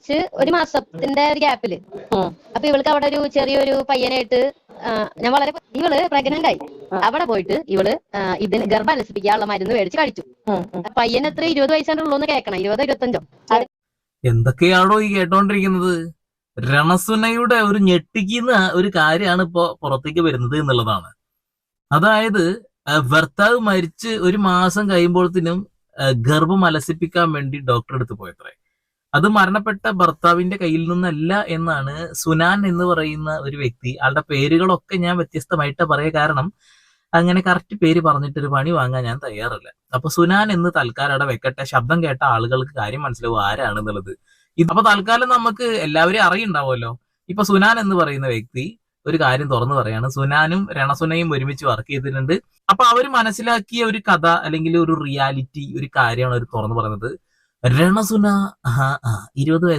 പ്രസവിച്ച് ഒരു മാസത്തിന്റെ ഒരു ഗ്യാപ്പിൽ. അപ്പൊ ഇവൾക്ക് അവിടെ ഒരു ചെറിയൊരു പയ്യനായിട്ട് ഞാൻ വളരെ ഇവൾ പ്രഗ്നന്റ് ആയി. അവിടെ പോയിട്ട് ഇവൾ ഇതിന് ഗർഭം അലസിപ്പിക്കാനുള്ള മരുന്ന് മേടിച്ച് കഴിച്ചു. പയ്യൻ എത്ര? ഇരുപത് വയസ്സാണ് ഉള്ളൂ എന്ന് കേൾക്കണം. ഇരുപതോ ഇരുപത്തഞ്ചോ? എന്തൊക്കെയാണോ ഈ കേട്ടോണ്ടിരിക്കുന്നത്? രണസുനയുടെ ഒരു ഞെട്ടിക്കുന്ന ഒരു കാര്യമാണ് ഇപ്പോ പുറത്തേക്ക് വരുന്നത് എന്നുള്ളതാണ്. അതായത് ഭർത്താവ് മരിച്ച് ഒരു മാസം കഴിയുമ്പോഴത്തേനും ഗർഭം അലസിപ്പിക്കാൻ വേണ്ടി ഡോക്ടറെ അടുത്ത് പോയത്രേ. അത് മരണപ്പെട്ട ഭർത്താവിന്റെ കയ്യിൽ നിന്നല്ല എന്നാണ് സുനാൻ എന്ന് പറയുന്ന ഒരു വ്യക്തി. ആളുടെ പേരുകളൊക്കെ ഞാൻ വ്യത്യസ്തമായിട്ട് പറയുക കാരണം അങ്ങനെ കറക്റ്റ് പേര് പറഞ്ഞിട്ട് ഒരു പണി വാങ്ങാൻ ഞാൻ തയ്യാറല്ല. അപ്പൊ സുനാൻ എന്ന് തൽക്കാലം അവിടെ വെക്കട്ടെ. ശബ്ദം കേട്ട ആളുകൾക്ക് കാര്യം മനസ്സിലാവും ആരാണെന്നുള്ളത്. ഇത് അപ്പൊ തൽക്കാലം നമുക്ക് എല്ലാവരും അറിയുണ്ടാവുമല്ലോ. ഇപ്പൊ സുനാൻ എന്ന് പറയുന്ന വ്യക്തി ഒരു കാര്യം തുറന്നു പറയാണ്. സുനാനും രണസുനയും ഒരുമിച്ച് വർക്ക് ചെയ്തിട്ടുണ്ട്. അപ്പൊ അവർ മനസ്സിലാക്കിയ ഒരു കഥ അല്ലെങ്കിൽ ഒരു റിയാലിറ്റി ഒരു കാര്യമാണ് അവർ തുറന്നു പറയുന്നത്. രണസുന ഇരുപത് വയസ്സ്